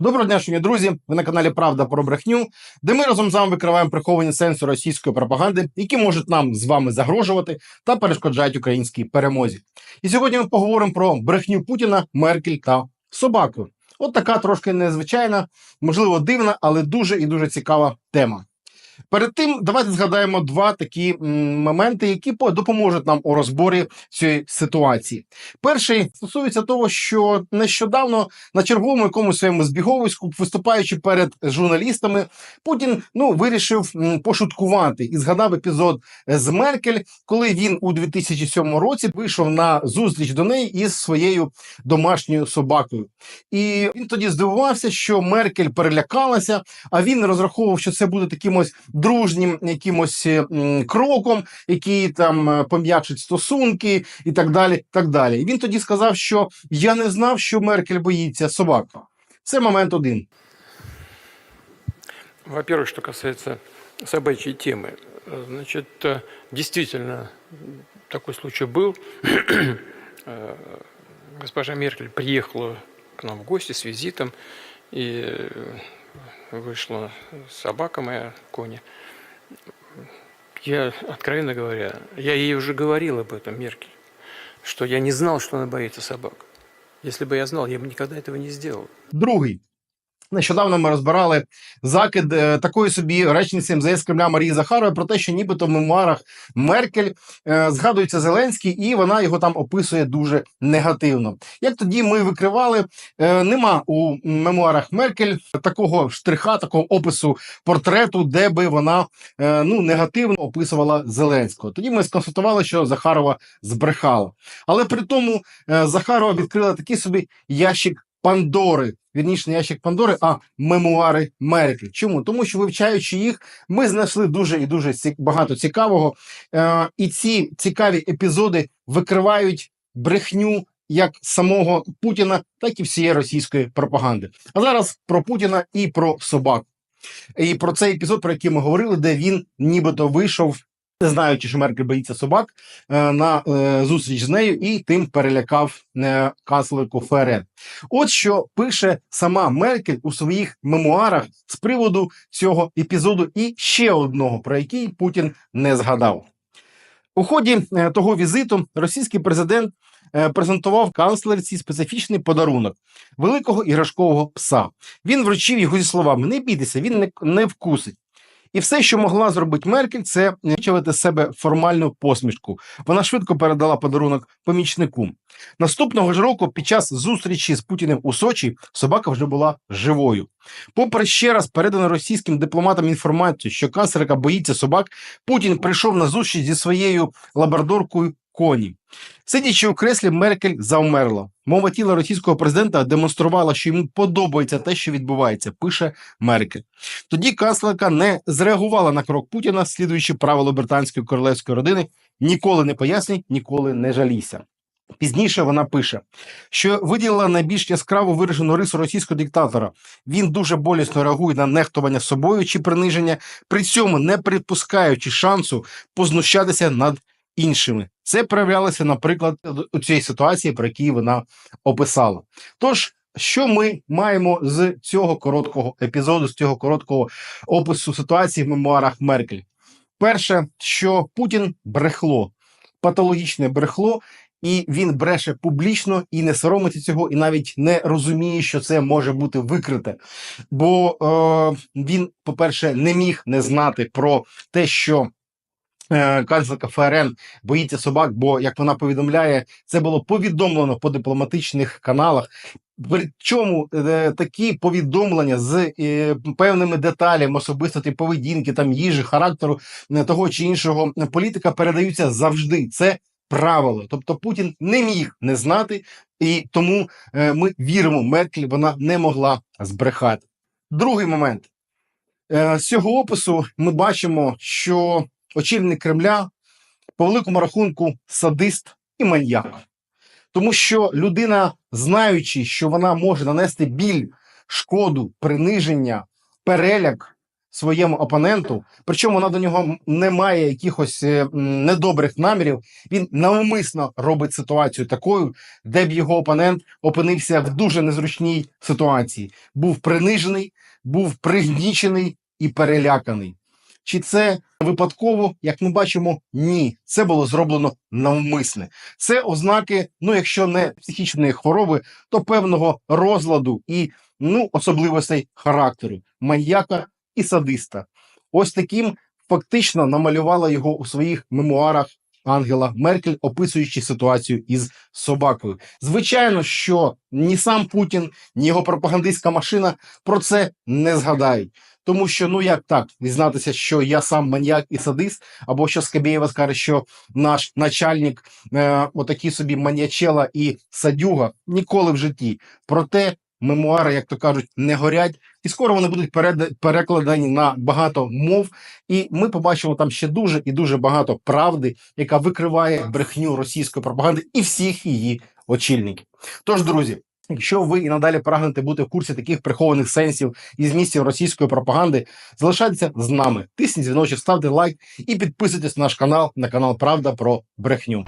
Доброго дня, шановні друзі! Ви на каналі Правда про брехню, де ми разом з вами викриваємо приховані сенси російської пропаганди, які можуть нам з вами загрожувати та перешкоджають українській перемозі. І сьогодні ми поговоримо про брехню Путіна, Меркель та собаку. От така трошки незвичайна, можливо, дивна, але дуже і дуже цікава тема. Перед тим давайте згадаємо два такі моменти, які по- допоможуть нам у розборі цієї ситуації. Перший стосується того, що нещодавно на черговому якомусь своєму збіговиську, виступаючи перед журналістами, Путін ну вирішив пошуткувати і згадав епізод з Меркель, коли він у 2007 році вийшов на зустріч до неї із своєю домашньою собакою. І він тоді здивувався, що Меркель перелякалася, а він розраховував, що це буде таким ось дружнім якимось е, м, кроком, який там е, пом'ячить стосунки і так далі. так далі. І він тоді сказав, що я не знав, що Меркель боїться собак. Це момент один. Во-первых, что касается собачьей темы. Э, Значит, э, действительно, такой случай был. Э, Госпожа Меркель приехала к нам в гости с визитом, и э, вышла собака моя, Коня. Я, откровенно говоря, я ей уже говорил об этом, Меркель, что я не знал, что она боится собак. Если бы я знал, я бы никогда этого не сделал. Другий. Нещодавно ми розбирали закид е, такої собі речниці МЗС Кремля Марії Захарової про те, що нібито в мемуарах Меркель е, згадується Зеленський, і вона його там описує дуже негативно. Як тоді ми викривали, е, нема у мемуарах Меркель такого штриха, такого опису портрету, де би вона е, ну негативно описувала Зеленського. Тоді ми сконстатували, що Захарова збрехала. Але при тому е, Захарова відкрила такий собі ящик Пандори. Вірніше, не ящик Пандори, а мемуари Меркель. Чому? Тому що вивчаючи їх, ми знайшли дуже і дуже багато цікавого. Е, і ці цікаві епізоди викривають брехню як самого Путіна, так і всієї російської пропаганди. А зараз про Путіна і про собак. І про цей епізод, про який ми говорили, де він нібито вийшов, не знаючи, що Меркель боїться собак, е, на е, зустріч з нею і тим перелякав е, канцлерку ФРН. От що пише сама Меркель у своїх мемуарах з приводу цього епізоду, і ще одного, про який Путін не згадав. У ході того візиту російський президент презентував канцлерці специфічний подарунок великого іграшкового пса. Він вручив його зі словами: не бійтеся, він не вкусить. І все, що могла зробити Меркель, це вичавити себе формальну посмішку. Вона швидко передала подарунок помічнику. Наступного ж року, під час зустрічі з Путіним у Сочі, собака вже була живою. Попри ще раз передану російським дипломатам інформацію, що канцлерка боїться собак, Путін прийшов на зустріч зі своєю лабрадоркою коні. Сидячи у креслі, Меркель завмерла. Мова тіла російського президента демонструвала, що йому подобається те, що відбувається, пише Меркель. Тоді канцлерка не зреагувала на крок Путіна, слідуючи правилу британської королевської родини: ніколи не пояснюй, ніколи не жалійся. Пізніше вона пише, що виділила найбільш яскраво виражену рису російського диктатора. Він дуже болісно реагує на нехтування собою чи приниження, при цьому не припускаючи шансу познущатися над іншими. Це проявлялося, наприклад, у цій ситуації, про які вона описала. Тож, що ми маємо з цього короткого епізоду, з цього короткого опису ситуації в мемуарах Меркель? Перше, що Путін брехло, патологічне брехло, і він бреше публічно і не соромиться цього, і навіть не розуміє, що це може бути викрите. Бо е, він, по-перше, не міг не знати про те, що. Е, Канцлерка ФРН боїться собак, бо як вона повідомляє, це було повідомлено по дипломатичних каналах. Причому е, такі повідомлення з е, певними деталями особистості поведінки, там їжі, характеру того чи іншого політика передаються завжди. Це правило. Тобто Путін не міг не знати, і тому ми віримо, Меркель вона не могла збрехати. Другий момент з цього опису ми бачимо, що очільник Кремля по великому рахунку садист і маньяк. Тому що людина, знаючи, що вона може нанести біль, шкоду, приниження, переляк своєму опоненту, причому вона до нього не має якихось е, недобрих намірів. Він навмисно робить ситуацію такою, де б його опонент опинився в дуже незручній ситуації, був принижений, був пригнічений і переляканий. Чи це випадково, як ми бачимо, ні, це було зроблено навмисне. Це ознаки, ну якщо не психічної хвороби, то певного розладу і ну особливостей характеру маньяка і садиста. Ось таким фактично намалювала його у своїх мемуарах Ангела Меркель, описуючи ситуацію із собакою. Звичайно, що ні сам Путін, ні його пропагандистська машина про це не згадають. Тому що ну як так дізнатися, що я сам маньяк і садист, або що Скабєєва скаже, що наш начальник е, отакий собі маньячела і садюга ніколи в житті. Проте мемуари, як то кажуть, не горять, і скоро вони будуть перекладені на багато мов. І ми побачимо там ще дуже і дуже багато правди, яка викриває брехню російської пропаганди і всіх її очільників. Тож, друзі. Якщо ви і надалі прагнете бути в курсі таких прихованих сенсів і змістів російської пропаганди, залишайтеся з нами. Тисніть дзвіночок, ставте лайк і підписуйтесь на наш канал на канал Правда про брехню.